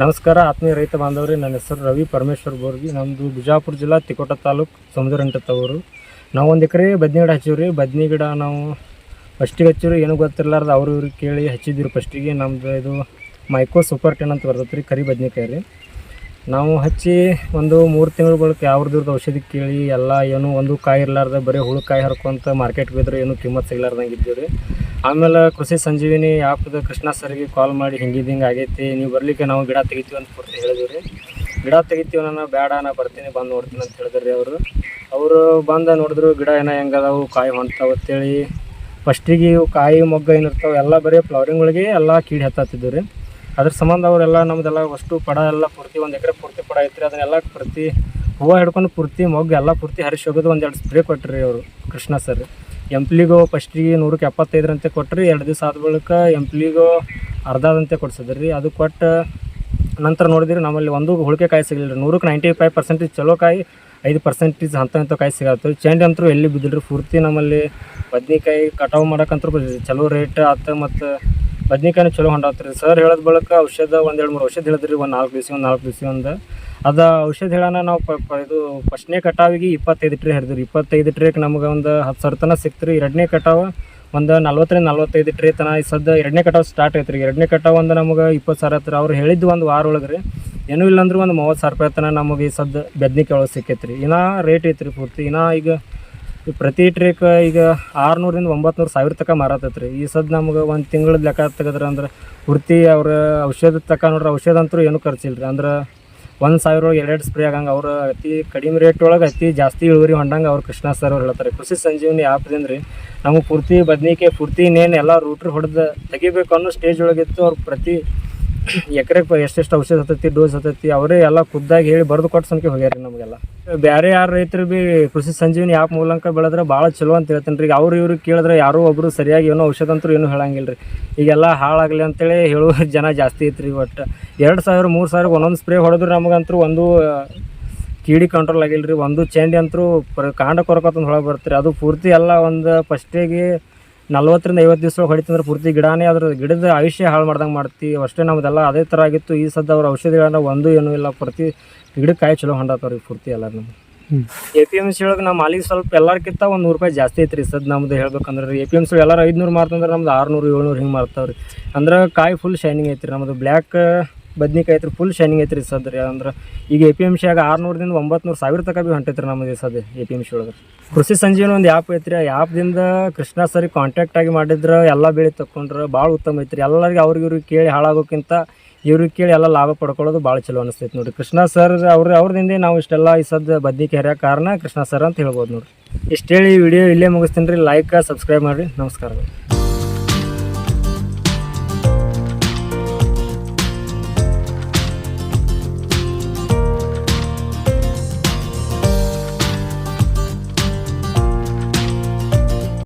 ನಮಸ್ಕಾರ, ಆತ್ಮೀಯ ರೈತ ಬಾಂಧವರೇ, ನನ್ನ ಹೆಸರು ರವಿ ಪರಮೇಶ್ವರ್ ಬೋರ್ಗಿ. ನಮ್ಮದು ಬಿಜಾಪುರ ಜಿಲ್ಲಾ ತಿಕೋಟ ತಾಲೂಕು ಸಮುದ್ರ ತವರು ನಾವು ಒಂದು ಎಕರೆ ಬದ್ನಿ ಗಿಡ ಹಚ್ಚಿವ್ರಿ. ಬದ್ನಿ ಗಿಡ ನಾವು ಫಸ್ಟಿಗೆ ಹಚ್ಚಿವ್ರಿ. ಏನೂ ಗೊತ್ತಿರಲಾರ್ದು ಅವ್ರು ಇವ್ರಿಗೆ ಕೇಳಿ ಹಚ್ಚಿದ್ದೀವಿ ಫಸ್ಟಿಗೆ ನಮ್ಮದು ಇದು ಮೈಕೋ ಸೂಪರ್ ಟೆನ್ ಅಂತ ಬರ್ತೈತೆ ರೀ ಕರಿ ಬದ್ನಿಕಾಯಿ ರೀ. ನಾವು ಹಚ್ಚಿ ಒಂದು ಮೂರು ತಿಂಗಳು ಬಳಿಕ ಔಷಧಿ ಕೇಳಿ ಎಲ್ಲ ಏನು ಒಂದು ಕಾಯಿ ಇರಲಾರ್ದ ಬರೀ ಹುಳು ಕಾಯಿ ಹರ್ಕೊಂತ ಮಾರ್ಕೆಟ್ಗೆ ಹೋದ್ರೆ ಏನು ಕಿಮ್ಮತ್ತು ಸಿಗ್ಲಾರ್ದಂಗೆ ಇದ್ದೀವಿ ರೀ ಆಮೇಲೆ ಕೃಷಿ ಸಂಜೀವಿನಿ ಆ್ಯಪ್ದು ಕೃಷ್ಣ ಸರ್ಗೆ ಕಾಲ್ ಮಾಡಿ ಹಿಂಗಿದ್ದಿಂಗ ಹಿಂಗೆ ಆಗೈತಿ, ನೀವು ಬರಲಿಕ್ಕೆ ನಾವು ಗಿಡ ತೆಗಿತೀವಿ ಅಂತ ಪೂರ್ತಿ ಹೇಳಿದ್ವಿ ರೀ ಗಿಡ ತೆಗಿತೀವಿ ನಾನು ಬೇಡ, ನಾ ಬರ್ತೀನಿ, ಬಂದು ನೋಡ್ತೀನಿ ಅಂತ ಹೇಳಿದ್ರು ಅವರು. ಅವರು ಬಂದು ನೋಡಿದ್ರು ಗಿಡ ಏನೋ ಹೆಂಗದಾವು ಕಾಯಿ ಹೊಂತಾವ ಅಂತೇಳಿ. ಫಸ್ಟಿಗೆ ಇವು ಕಾಯಿ, ಮೊಗ್ಗ ಏನಿರ್ತಾವೆ ಎಲ್ಲ ಬರೀ ಫ್ಲವರಿಂಗ್ ಒಳಗೆ ಎಲ್ಲ ಕೀಡಿ ಹತ್ತಿದ್ದೀವಿ ರೀ ಅದ್ರ ಸಂಬಂಧ ಅವರೆಲ್ಲ ನಮ್ದೆಲ್ಲ ಅಷ್ಟು ಪಡ ಎಲ್ಲ ಪೂರ್ತಿ, ಒಂದು ಎಕರೆ ಪೂರ್ತಿ ಪಡ ಐತ್ರಿ, ಅದನ್ನೆಲ್ಲ ಪ್ರತಿ ಹೂವು ಹಿಡ್ಕೊಂಡು ಪೂರ್ತಿ ಮೊಗ್ಗು ಎಲ್ಲ ಪೂರ್ತಿ ಹರಿಸಿ ಹೋಗೋದು ಒಂದೆರಡು ಸ್ಪ್ರೇ ಕೊಟ್ರಿ ಅವರು, ಕೃಷ್ಣ ಸರ್ ಎಂಪ್ಲಿಗೋ ಫಸ್ಟಿಗೆ ನೂರಕ್ಕೆ ಎಪ್ಪತ್ತೈದರಂತೆ ಕೊಟ್ಟರಿ ಎರಡು ದಿವಸ ಆದ ಬಳಿಕ ಎಂಪ್ಲಿಗೋ ಅರ್ಧದಂತೆ ಕೊಡ್ಸಿದ್ರಿ. ಅದು ಕೊಟ್ಟು ನಂತರ ನೋಡಿದ್ರಿ, ನಮ್ಮಲ್ಲಿ ಒಂದು ಹೋಳಿಕೆ ಕಾಯಿ ಸಿಗಲಿಲ್ಲ ರೀ ನೂರಕ್ಕೆ ನೈಂಟಿ ಫೈವ್ ಪರ್ಸೆಂಟೇಜ್ ಚಲೋ ಕಾಯಿ, ಐದು ಪರ್ಸೆಂಟೇಜ್ ಹಂತ ಅಂತ ಕಾಯಿ ಸಿಗತ್ತೆ. ಚೆಂಡು ಅಂತೂ ಎಲ್ಲಿ ಬಿದ್ದಿಲ್ಲ ಪೂರ್ತಿ ನಮ್ಮಲ್ಲಿ ಬದ್ನಿಕಾಯಿ ಕಟಾವು ಮಾಡಕ್ಕಂತೂ ಚಲೋ ರೇಟ್ ಆತ ಮತ್ತು ಬದ್ನಿಕಾಯಿನೂ ಚಲೋ ಹೊಂಡ್ರಿ ಸರ್ ಹೇಳೋದ್ ಬಳಕ ಔಷಧ ಒಂದೆರಡು ಮೂರು ಔಷಧ ಹೇಳಿದ್ರಿ, ಒಂದು ನಾಲ್ಕು ದಿವಸ, ಒಂದು ನಾಲ್ಕು ದಿವಸ ಒಂದು. ಅದು ಔಷಧ ಹೇಳೋಣ ನಾವು ಪ ಇದು ಫಸ್ಟ್ನೇ ಕಟಾವಿಗೆ ಇಪ್ಪತ್ತೈದು ಟ್ರೇ ಹಿಡಿದ್ರಿ ಇಪ್ಪತ್ತೈದು ಟ್ರೇಕ್ ನಮ್ಗೆ ಒಂದು ಹತ್ತು ಸಾವಿರ ತನಕ ಸಿಕ್ತು ಎರಡನೇ ಕಟಾವು ಒಂದು ನಲ್ವತ್ತರಿಂದ ನಲ್ವತ್ತೈದು ಟ್ರೇ ತನ ಈ ಸದ್ದ ಎರಡನೇ ಕಟಾವು ಸ್ಟಾರ್ಟ್ ಐತ್ರಿ. ಎರಡನೇ ಕಟಾವು ಒಂದು ನಮಗೆ ಇಪ್ಪತ್ತು ಸಾವಿರ ಹತ್ರ ಅವ್ರು ಹೇಳಿದ್ದು ಒಂದು ವಾರ ಒಳಗೆ ರೀ ಏನೂ ಇಲ್ಲಾಂದ್ರೆ ಒಂದು ಮೂವತ್ತು ಸಾವಿರ ರೂಪಾಯಿ ತನಕ ನಮಗೆ ಈ ಸದ್ದ ಬೆದ್ನಿಕಾಯಿ ಒಳಗೆ ಸಿಕ್ಕೈತ್ರಿ. ಇನ್ನೂ ರೇಟ್ ಐತ್ರಿ ಪೂರ್ತಿ. ಇನ್ನೂ ಈಗ ಪ್ರತಿ ಟ್ರೇಕ್ ಈಗ ಆರುನೂರಿಂದ ಒಂಬತ್ತುನೂರು ಸಾವಿರ ತನಕ ಮಾರತೈತೆ ರೀ ಈ ಸದ್ ನಮ್ಗೆ ಒಂದು ತಿಂಗಳ ಲೆಕ್ಕ ತೆಗೆದ್ರೆ ಅಂದ್ರೆ ಪೂರ್ತಿ ಅವ್ರ ಔಷಧ ತಕ ನೋಡ್ರಿ ಔಷಧ ಅಂತೂ ಏನೂ ಖರ್ಚಿಲ್ಲ ರೀ ಅಂದ್ರೆ ಒಂದು ಸಾವಿರ ಒಳಗೆ ಎರಡು ಸ್ಪ್ರೇ ಆಗಂಗೆ ಅವ್ರು ಅತಿ ಕಡಿಮೆ ರೇಟ್ ಒಳಗೆ ಅತಿ ಜಾಸ್ತಿ ಇಳುವರಿ ಹೊಂಡಂಗೆ ಅವ್ರು ಕೃಷ್ಣ ಸರ್ ಅವ್ರು ಹೇಳ್ತಾರೆ. ಕೃಷಿ ಸಂಜೀವನಿ ಆ್ಯಪ್ದಿಂದ ರೀ ನಮಗೆ ಪೂರ್ತಿ ಬದ್ನಿಕಾಯಿ, ಪೂರ್ತಿ ಇನ್ನೇನು ಎಲ್ಲ ರೂಟ್ರ್ ಹೊಡೆದು ತೆಗಿಬೇಕು ಅನ್ನೋ ಸ್ಟೇಜ್ ಒಳಗಿತ್ತು ಅವ್ರು ಪ್ರತಿ ಎಕರೆಗೆ ಎಷ್ಟೆಷ್ಟು ಔಷಧ ಹತ್ತೈತಿ ಡೋಸ್ ಹತ್ತೈತಿ, ಅವರೇ ಎಲ್ಲ ಖುದ್ದಾಗಿ ಹೇಳಿ ಬರೆದು ಕೊಟ್ಟು ಸಂಖ್ಯೆ ಹೋಗ್ಯಾರ ನಮಗೆಲ್ಲ. ಬೇರೆ ಯಾರು ರೈತರು ಬಿ ಕೃಷಿ ಸಂಜೀವಿನಿ ಆ್ಯಪ್ ಮೂಲಕ ಬೆಳೆದ್ರೆ ಭಾಳ ಚಲೋ ಅಂತ ಹೇಳ್ತೀನಿ ರೀ ಅವ್ರು ಇವ್ರಿಗೆ ಕೇಳಿದ್ರೆ ಯಾರೋ ಒಬ್ಬರು ಸರಿಯಾಗಿ ಏನೋ ಔಷಧ ಅಂತೂ ಏನೂ ಹೇಳಂಗಿಲ್ಲ ರೀ ಈಗೆಲ್ಲ ಹಾಳಾಗಲಿ ಅಂತೇಳಿ ಹೇಳುವ ಜನ ಜಾಸ್ತಿ ಐತ್ರಿ ಒಟ್ಟು. ಎರಡು ಸಾವಿರ, ಮೂರು ಸಾವಿರ ಒಂದೊಂದು ಸ್ಪ್ರೇ ಹೊಡೆದ್ರೆ ನಮಗಂತೂ ಒಂದು ಕೀಡಿ ಕಂಟ್ರೋಲ್ ಆಗಿಲ್ಲ ರೀ ಒಂದು ಚೆಂಡಿ ಅಂತೂ ಕಾಂಡ ಕೊರಕತ್ತಂದು ಹೊಳಗೆ ಬರ್ತೀರಿ. ಅದು ಪೂರ್ತಿ ಎಲ್ಲ ಒಂದು ಫಸ್ಟಿಗೆ ನಲ್ವತ್ತರಿಂದ ಐವತ್ತು ದಿವಸ ಹೊಡಿತಂದ್ರೆ ಪೂರ್ತಿ ಗಿಡನೇ ಅದ್ರ ಗಿಡದ ಆಯುಷ್ಯ ಹಾಳು ಮಾಡ್ದಂಗೆ ಮಾಡ್ತೀವಿ ಅಷ್ಟೇ ನಮ್ದೆಲ್ಲ ಅದೇ ಥರ ಆಗಿತ್ತು. ಈ ಸದ್ದ ಅವ್ರ ಔಷಧಿಗಳನ್ನ ಒಂದು ಏನೂ ಇಲ್ಲ ಪ್ರತಿ ಗಿಡಕ್ಕೆ ಕಾಯಿ ಚಲೋ ಹೊಂಡತ್ತವ್ರಿಗೆ ಪೂರ್ತಿ ಎಲ್ಲ ನಮ್ಗೆ ಎ ಪಿ ಎಂ ಸಿ ಒಳಗೆ ನಮ್ಮ ಮಾಲಿಗೆ ಸ್ವಲ್ಪ ಎಲ್ಲರ್ಕಿಂತ ಒಂದು ನೂರು ರೂಪಾಯಿ ಜಾಸ್ತಿ ಐತ್ರಿ ಸದ್ ನಮ್ದು ಹೇಳ್ಬೇಕಂದ್ರೆ. ಎ ಪಿ ಎಂ ಸಿ ಎಲ್ಲರೂ ಐದುನೂರು ಮಾರ್ತಂದ್ರೆ ನಮ್ದು ಆರುನೂರು ಏಳ್ನೂರು ಹಿಂಗೆ ಮಾರ್ತಾವ್ರಿ. ಅಂದ್ರೆ ಕಾಯಿ ಫುಲ್ ಶೈನಿಂಗ್ ಐತ್ರಿ. ನಮ್ಮದು ಬ್ಲ್ಯಾಕ್ ಬದ್ನಿಕಾಯಿ ಐತ್ರಿ ಫುಲ್ ಶೈನಿಂಗ್ ಐತ್ರಿ ಸದ್ ರೀ ಅಂದ್ರೆ ಈಗ ಎ ಪಿ ಎಂ ಆಗ ಆರುನೂರದಿಂದ ಒಂಬತ್ತು ನೂರು ಸಾವಿರ ತನಕ ಭೀ ಹೊಂಟೈತ್ರಿ ನಮ್ಮದು ಈ ಸದ್ ಎ ಪಿ ಎಂ ಸಿ ಒಳಗೆ. ಕೃಷಿ ಸಂಜೀವನ ಒಂದು ಆ್ಯಪ್ ಐತ್ರಿ, ಆ ಆ್ಯಪ್ದಿಂದ ಕೃಷ್ಣ ಸರಿ ಕಾಂಟ್ಯಾಕ್ಟ್ ಆಗಿ ಮಾಡಿದ್ರೆ ಎಲ್ಲ ಬೆಳೆ ತಗೊಂಡ್ರೆ ಭಾಳ ಉತ್ತಮ ಐತ್ರಿ. ಎಲ್ಲರಿಗೆ ಅವ್ರಿಗೆ ಇವ್ರಿಗೆ ಕೇಳಿ ಹಾಳಾಗೋಕ್ಕಿಂತ ಇವ್ರಿಗೆ ಕೇಳಿ ಎಲ್ಲ ಲಾಭ ಪಡ್ಕೊಳ್ಳೋದು ಭಾಳ ಚಲೋ ಅನಿಸ್ತೈತೆ ನೋಡಿರಿ. ಕೃಷ್ಣ ಸರ್ ಅವ್ರ, ಅವ್ರದಿಂದ ನಾವು ಇಷ್ಟೆಲ್ಲ ಈ ಸದ್ದ ಬದ್ನಿಕಾಯಿ ಹರಿಯೋ ಕಾರಣ ಕೃಷ್ಣ ಸರ್ ಅಂತ ಹೇಳ್ಬೋದು ನೋಡಿರಿ. ಇಷ್ಟು ಹೇಳಿ ವಿಡಿಯೋ ಇಲ್ಲೇ ಮುಗಿಸ್ತೀನಿ ರೀ. ಲೈಕ್ ಸಬ್ಸ್ಕ್ರೈಬ್ ಮಾಡಿರಿ. ನಮಸ್ಕಾರ.